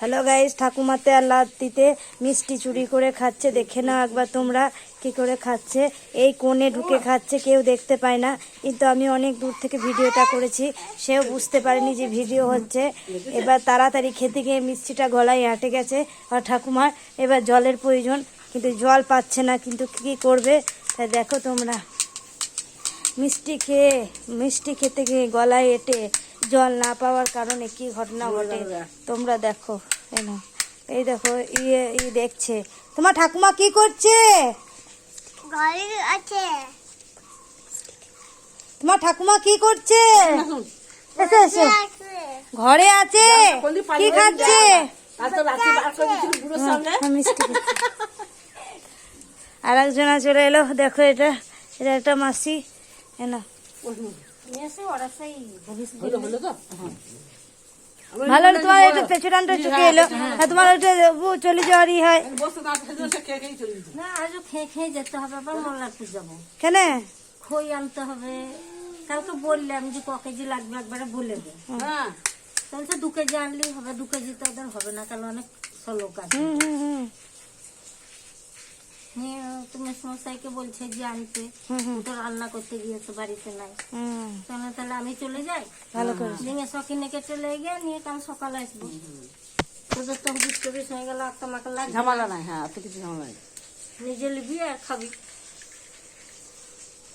Hello guys ঠাকুমাতে আর লাতিতে মিষ্টি চুরি করে খাচ্ছে। দেখে নাও একবার তোমরা কি করে খাচ্ছে। এই কোণে ঢুকে খাচ্ছে, কেউ দেখতে পায় না। কিন্তু আমি অনেক দূর থেকে ভিডিওটা করেছি। সেও বুঝতে পারেনি যে ভিডিও হচ্ছে। এবার তাড়াতাড়ি খেতে গিয়ে মিষ্টিটা গলায় আটে গেছে। আর ঠাকুমার এবার জলের প্রয়োজন। কিন্তু জল পাচ্ছে না, কিন্তু কি করবে? তাই দেখো তোমরা। মিষ্টি খেয়ে, মিষ্টি খেতে গিয়ে গলায় এটে জল না পাওয়ার কারণে কি ঘটনা ঘটে? তোমরা দেখো এই এই দেখো ইয়ে ই দেখছে। তোমার ঠাকুমা কি করছে? আছে। তোমার ঠাকুমা কি করছে? এসো এসো। ঘরে আছে। কি খাচ্ছে? আর একজনা চলে এলো দেখো এটা এটা একটা মাসি। এনা ভালো তোমার একটু পেছনটা চুকে এলো। তোমার ও চলে যাওয়ারই হয়। না খেতে খেয়ে খেয়ে চলে যেত। না আজও খেয়ে খেয়ে যেতে হবে আবার মোল্লারপুর যাব? কেন? খই আনতে হবে। কালকে বললাম যে ক কেজি লাগবে একবারে বলে দে। হ্যাঁ। তাহলে তো দু কেজি আনলেই হবে দু কেজি তো ওদের হবে না কারণ অনেক হুম নিয়ে তুমি সমস্যাকে বলছে যে আনতে তো রান্না করতে গিয়েছে বাড়িতে নাই। তাহলে আমি চলে যাই? নিয়ে সকিনেকে চলে গিয়ে নিয়ে কাল সকালে আসব। তোদের তো বিশ চব্বিশ হয়ে গেল আর তোমাকে লাগবে ঝামেলা নাই হ্যাঁ অত কিছু ঝামেলা নাই। নিজে লিবি আর খাবি।